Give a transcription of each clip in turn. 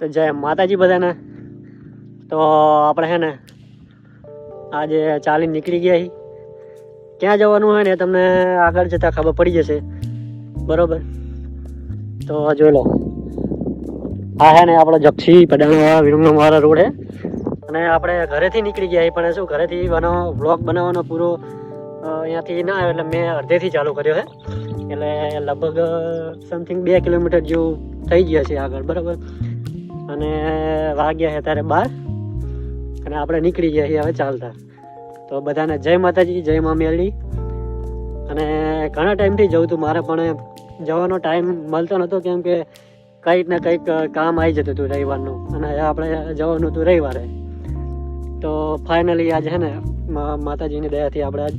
તો જય માતાજી બધાને. તો આપણે હે ને આજે ચાલીને નીકળી ગયા ક્યાં જવાનું હોય ને તમને આગળ જતાં ખબર પડી જશે. બરોબર? તો જોઈ લો. આ હે ને આપણો જક્ષી પડાણા વિરમનો મારા રોડ. હે અને આપણે ઘરેથી નીકળી ગયા પણ શું ઘરેથી બનાવ બ્લોગ બનાવવાનો પૂરો અહીંયાથી ના આવ્યો એટલે મેં અડધેથી ચાલુ કર્યો છે એટલે લગભગ સમથિંગ બે કિલોમીટર જેવું થઈ ગયા છે આગળ. બરાબર? અને વાગ્યા છે ત્યારે બાર. અને આપણે નીકળી ગયા છીએ હવે ચાલતા. તો બધાને જય માતાજી, જય મા મેલડી અને ઘણા ટાઈમથી જવું હતું મારે પણ જવાનો ટાઈમ મળતો નહોતો, કેમ કે કંઈક ને કંઈક કામ આવી જતું હતું રવિવારનું. અને આપણે જવાનું હતું રવિવારે. તો ફાઇનલી આજે છે ને માતાજીની દયાથી આપણે આજ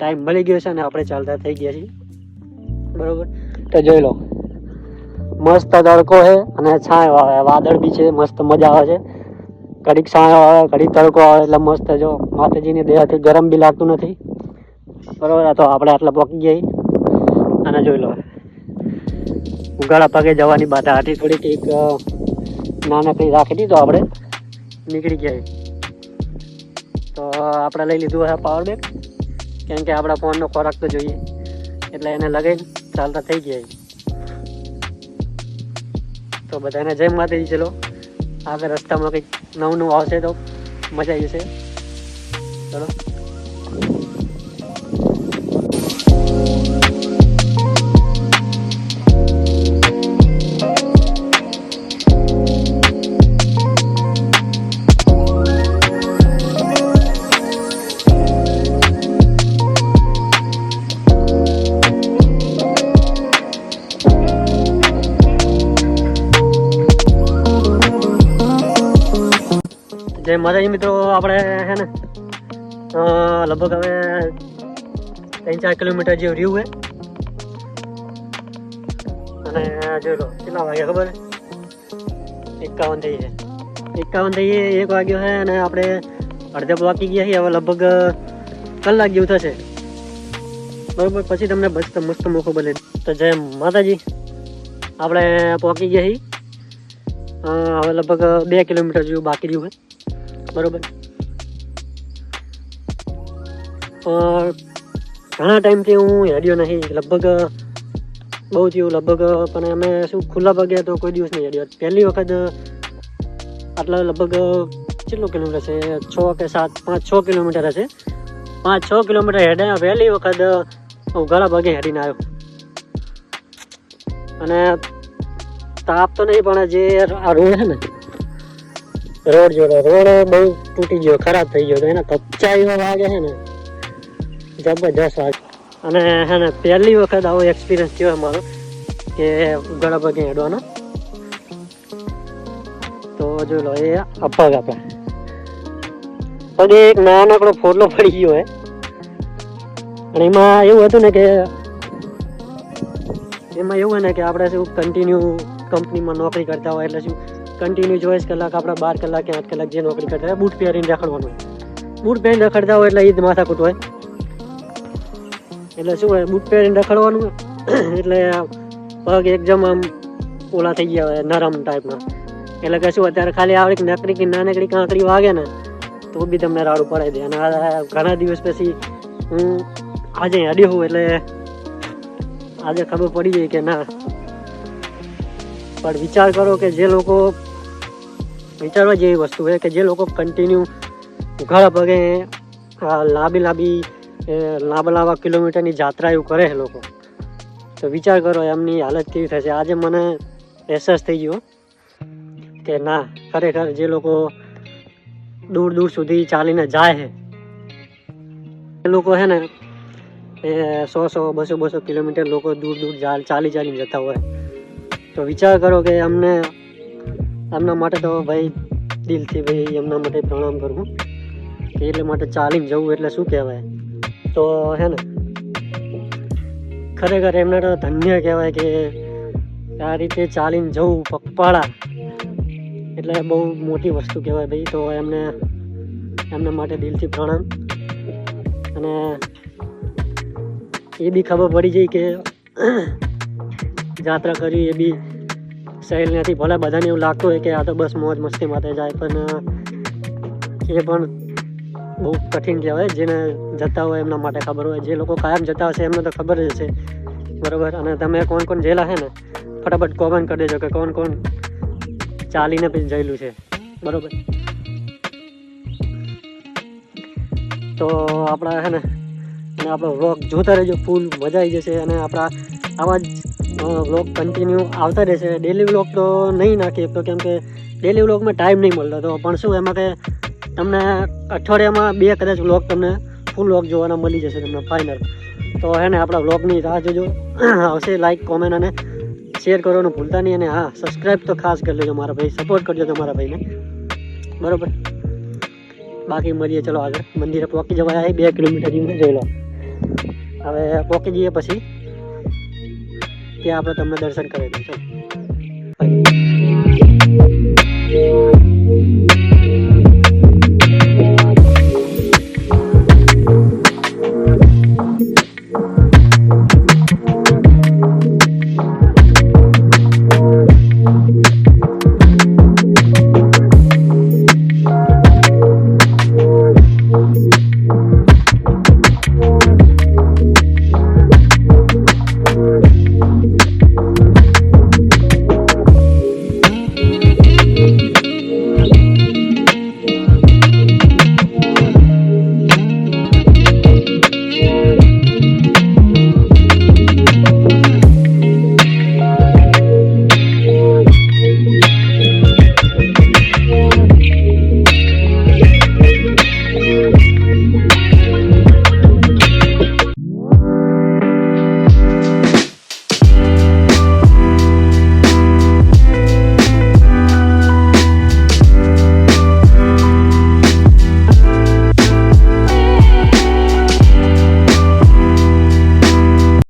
ટાઈમ મળી ગયો છે અને આપણે ચાલતા થઈ ગયા છીએ. બરાબર? તો જોઈ લો. મસ્ત તડકો છે અને છાંયો આવે. વાદળ બી છે, મસ્ત મજા આવે છે. ઘડીક છાંયો આવે, ઘડીક તડકો આવે, એટલે મસ્ત જો માતાજીની દેહથી ગરમ બી લાગતું નથી. બરોબર તો આપણે આટલા પકી જઈ અને જોઈ લો. ઉગાડા પગે જવાની બાધા હતી. થોડીક એક નાનકડી રાખી દીધું આપણે. નીકળી ગયા તો આપણે લઈ લીધું છે પાવર બેગ કેમ કે આપણા ફોનનો ખોરાક તો જોઈએ. એટલે એને લગાવીને ચાલતા થઈ ગયા. તો બધાને જય માતાજી, ચલો. આગળ રસ્તામાં કંઈક નવું નવું આવશે તો મજા આવી જશે. ચલો. જય માતાજી મિત્રો, આપણે હે ને લગભગ હવે ત્રણ ચાર કિલોમીટર જેવું રહ્યું છે. અને જોઈ લો કેટલા વાગે ખબર? એકાવન થઈ છે એકાવન થઈ એક વાગ્યો છે અને આપણે અડધે પહોંચી ગયા છીએ, હવે લગભગ કલાક જેવું થશે. બરોબર, પછી તમને મસ્ત મસ્ત મોકો બને તો જય માતાજી. આપણે પહોંચી ગયા છીએ. હવે લગભગ બે કિલોમીટર જેવું બાકી રહ્યું છે. બરોબર. પણ ઘણા ટાઈમથી હું હેડ્યો નહીં, લગભગ બહુ થયું લગભગ, પણ અમે શું ખુલ્લા પગે તો કોઈ દિવસ નહીં હેડ્યો પહેલી વખત આટલા લગભગ કેટલું કિલોમીટર છે? છ કે સાત, પાંચ, છ કિલોમીટર હશે. પાંચ, છ કિલોમીટર હેડ્યા પહેલી વખત ઘણા પગે હેડીને આવ્યો. અને તાપ તો નહીં, પણ જે આ રોડ છે ને રોડ જોડે, રોડ બહુ તૂટી ગયો, ખરાબ થઈ ગયો તો એના કપચા એવો વાગે છે ને, જબરજસ્ત વાગે. અને હે ને, પહેલી વખત આવો એક્સપિરિયન્સ થયો મારો, કે ગળા હેડવાનો. તો જો લો, એ અપગ આપણે પગે એક નાનકડો ફોટલો પડી ગયો હે. અને એમાં એવું હતું ને કે, એમાં એવું હોય ને કે આપણે શું કન્ટિન્યુ કંપનીમાં નોકરી કરતા હોય એટલે શું કન્ટિન્યુ ચોવીસ કલાક, આપણે બાર કલાક કે આઠ કલાક જે નોકરી કરતા હોય પહેરીને રખડવાનું હોય. બૂટ પહેરીને રખડતા હોય એટલે ઈદ માથાકૂટ હોય. એટલે શું હોય, બૂટ પહેરીને રખડવાનું એટલે પગ એકદમ આમ ઓલા થઈ ગયા હોય, નરમ ટાઈપના એટલે કે શું, અત્યારે ખાલી આવડી નકરી કે નાનકડી કાંકડી વાગે ને, તો બી તમને રાડું પડાવી દે. અને ઘણા દિવસ પછી હું આજે અડ્યો હું એટલે આજે ખબર પડી ગઈ કે ના. પણ વિચાર કરો કે જે લોકો વિચારવા જેવી વસ્તુ છે કે જે લોકો કન્ટિન્યુ ઘણા પગે લાંબી લાંબી લાંબા લાંબા કિલોમીટરની જાત્રા એવું કરે છે લોકો. તો વિચાર કરો એમની હાલત કેવી થશે. આજે મને અહેસાસ થઈ ગયો કે ના, ખરેખર જે લોકો દૂર દૂર સુધી ચાલીને જાય છે, એ લોકો છે ને, એ સો સો, બસો બસો કિલોમીટર લોકો દૂર દૂર ચાલી ચાલીને જતા હોય. તો વિચાર કરો કે અમને એમના માટે તો ભાઈ દિલથી ભાઈ એમના માટે પ્રણામ કરું એટલે માટે ચાલીને જવું એટલે શું કહેવાય? તો હે ને, ખરેખર એમને તો ધન્ય કહેવાય કે આ રીતે ચાલીને જવું પગપાળા. એટલે બહુ મોટી વસ્તુ કહેવાય ભાઈ. તો એમને, એમના માટે દિલથી પ્રણામ. અને એ બી ખબર પડી જાય કે જાત્રા કરી એ બી સહેલ નથી ભલે બધાને એવું લાગતું હોય કે આ તો બસ મોજ મસ્તી માટે જાય, પણ એ પણ બહુ કઠિન કહેવાય. જેને જતા હોય એમના માટે ખબર હોય. જે લોકો કાયમ જતા હશે એમને તો ખબર જ હશે. બરાબર? અને તમે કોણ કોણ જેલા છે ને? ફટાફટ કોમેન્ટ કરી દેજો કે કોણ કોણ ચાલીને પછી જયેલું છે. બરાબર? તો આપણા છે ને, અને આપણો વ્લોગ જોતા રહેજો. ફૂલ મજા આવી જશે અને આપણા આવા જ વ્લોગ કન્ટિન્યુ આવતા રહેશે. ડેલી વ્લોગ તો નહીં નાખીએ, તો કેમ કે ડેલી વ્લોગમાં ટાઈમ નહીં મળતો. તો પણ શું, એમાં કે તમને અઠવાડિયામાં બે કદાચ વ્લોગ તમને ફૂલ વ્લોગ જોવાના મળી જશે તમને ફાઇનલ તો હે ને, આપણા વ્લોગની રાહ જોજો. આવશે લાઇક કોમેન્ટ અને શેર કરવાનું ભૂલતા નહીં. અને હા સબસ્ક્રાઈબ તો ખાસ કરી લેજો મારા ભાઈ. સપોર્ટ કરજો તમારા ભાઈને. બરોબર? બાકી મળીએ, ચલો આગળ. મંદિરે પહોંચી જવાય બે કિલોમીટર જેવું જોઈ લો હવે પહોંચી જઈએ પછી. ત્યાં આપણે તમને દર્શન કરાવી દઈશું